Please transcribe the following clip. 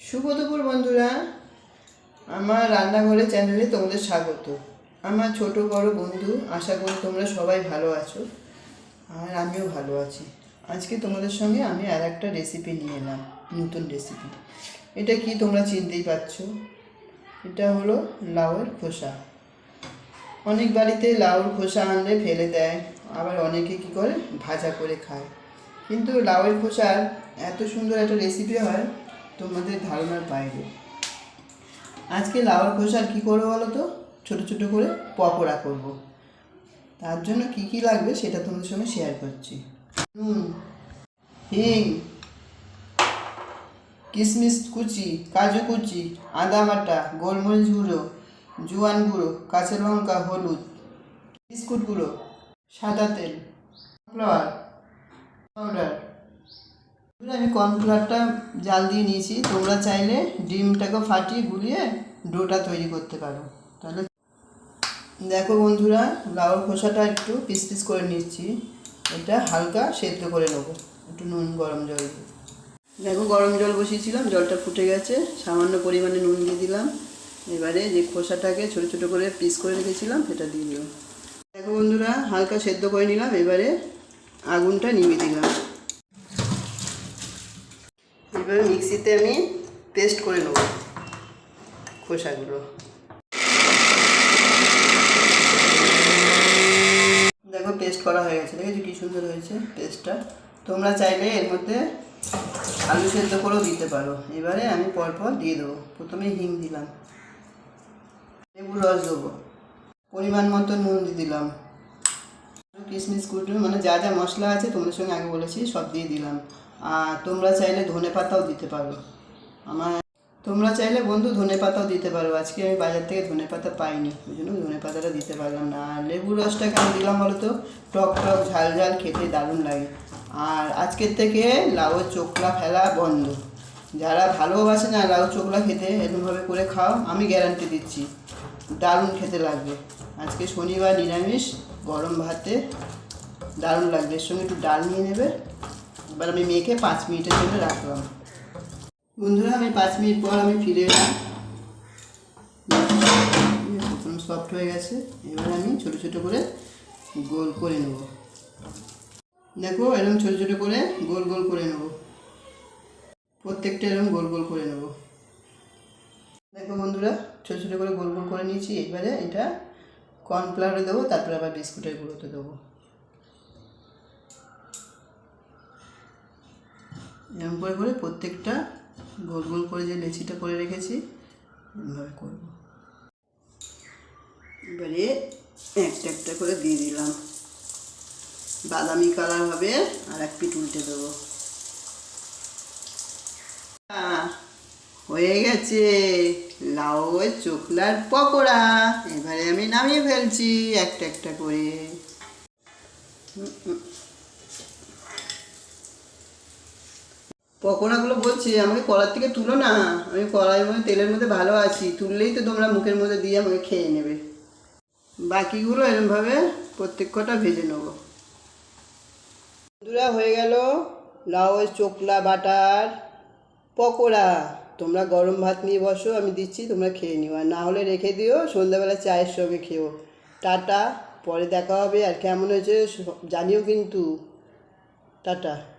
শুভ দুপুর বন্ধুরা। আমার রান্নাঘরে চ্যানেলে তোমাদের স্বাগত। আমার ছোট বড় বন্ধু, আশা করি তোমরা সবাই ভালো আছো আর আমিও ভালো আছি। আজকে তোমাদের সঙ্গে আমি আর একটা রেসিপি নিয়ে এলাম, নতুন রেসিপি এটা কি তোমরা চিনতেই পারছ? এটা হলো লাউয়ের খোসা। অনেক বাড়িতে লাউর খোসা আনলে ফেলে দেয়, আবার অনেকে কি করে? ভাজা করে খায়। কিন্তু লাউয়ের খোসার এত সুন্দর একটা রেসিপি হয় তোমাদের ধারণার বাইরে। আজকে লাউয়ের খোসার কি করব বলো তো? ছোটো ছোটো করে পকোড়া করব। তার জন্য কি কি লাগবে সেটা তোমাদের সঙ্গে শেয়ার করছি। নুন, হিং কিশমিশ কুচি, কাজু কুচি, আদা বাটা, গোলমরিচ গুঁড়ো, জোয়ান গুঁড়ো কাঁচা লঙ্কা, হলুদ, বিস্কুট গুঁড়ো, সাদা তেল ফ্লাওয়ার পাউডার। আমি কর্নফ্লাওয়ারটা জাল দিয়ে নিয়েছি। তোমরা চাইলে ডিমটাকে ফাটিয়ে গুলিয়ে ডোটা তৈরি করতে পারো। তাহলে দেখো বন্ধুরা লাউর খোসাটা একটু পিস পিস করে নিচ্ছি। এটা হালকা সেদ্ধ করে নেব। একটু নুন, গরম জল দিয়ে। দেখো, গরম জল বসিয়েছিলাম, জলটা ফুটে গেছে। সামান্য পরিমাণে নুন দিয়ে দিলাম। এবারে যে খোসাটাকে ছোটো ছোটো করে পিস করে রেখেছিলাম, সেটা দিয়ে দিলাম। দেখো বন্ধুরা, হালকা সেদ্ধ করে নিলাম। এবারে আগুনটা নিভিয়ে দিলাম। মিক্সিতে আমি পেস্ট করে নেব খোসাগুলো। দেখো পেস্ট করা হয়ে গেছে, দেখেছ কি সুন্দর হয়েছে পেস্টটা? তোমরা চাইলে এর মধ্যে আলু সেদ্ধ করেও দিতে পারো। এবারে আমি পরপর দিয়ে দেবো। প্রথমে হিং দিলাম। লেবুর রস দেবো। পরিমাণ মতো নুন দিয়ে দিলাম। কিশমিশ কুটু মানে যা যা মশলা আছে তোমাদের সঙ্গে আগে বলেছি সব দিয়ে দিলাম। তোমরা চাইলে ধনে পাতাও দিতে পারো। আমার তোমরা চাইলে বন্ধু ধনে পাতাও দিতে পারো। আজকে আমি বাজার থেকে ধনে পাতা পাইনি, ওই জন্য ধনে পাতাটা দিতে পারলাম না। আর লেবুর রসটা কেন দিলাম বলো তো? টক টক, ঝাল ঝাল খেতে দারুণ লাগে। আর আজকের থেকে লাউ চোখলা ফেলা বন্ধ। যারা ভালোবাসে না লাউ চোখলা খেতে, এরকমভাবে করে খাও, আমি গ্যারান্টি দিচ্ছি। দারুণ খেতে লাগবে। আজকে শনিবার নিরামিষ, গরম ভাতে দারুণ লাগবে। এর সঙ্গে একটু ডাল নিয়ে নেবে। এবার আমি মেখে পাঁচ মিনিটের জন্য রাখলাম। বন্ধুরা, আমি পাঁচ মিনিট পর আমি ফিরে এলাম। প্রথম সফট হয়ে গেছে। এবার আমি ছোট ছোট করে গোল করে নেব। দেখো, এরকম ছোট ছোট করে গোল গোল করে নেব। প্রত্যেকটা এরকম গোল গোল করে নেব। দেখো বন্ধুরা, ছোট ছোট করে গোল গোল করে নিয়েছি। এবারে এটা কর্নফ্লাওয়ারে দেবো, তারপরে আবার বিস্কুটের গুঁড়োতে দেবো। এরকম করে করে প্রত্যেকটা গোল গোল করে যে লেচিটা করে রেখেছি, এভাবে করব। এবারে একটা একটা করে দিয়ে দিলাম। বাদামি কালার হবে আর এক পিঠ উল্টে দেবো। হয়ে গেছে। লাউ চোখলার পকোড়া। এবারে আমি নামিয়ে ফেলছি একটা একটা করে। পকোড়াগুলো বলছি, আমাকে কলার থেকে তুলো না। আমি কড়াইয়ের মধ্যে, তেলের মধ্যে ভালো আছি। তুললেই তো তোমরা মুখের মধ্যে দিয়ে আমাকে খেয়ে নেবে। বাকিগুলো এরমভাবে প্রত্যেক কটা ভেজে নেব। বন্ধুরা, হয়ে গেল লাউ চোকলা, বাটার, পকোড়া। তোমরা গরম ভাত নিয়ে বসো, আমি দিচ্ছি, তোমরা খেয়ে নিও। আর না হলে রেখে দিও, সন্ধ্যাবেলা চায়ের সঙ্গে খেও। টাটা, পরে দেখা হবে। আর কেমন হয়েছে জানিও কিন্তু। টাটা।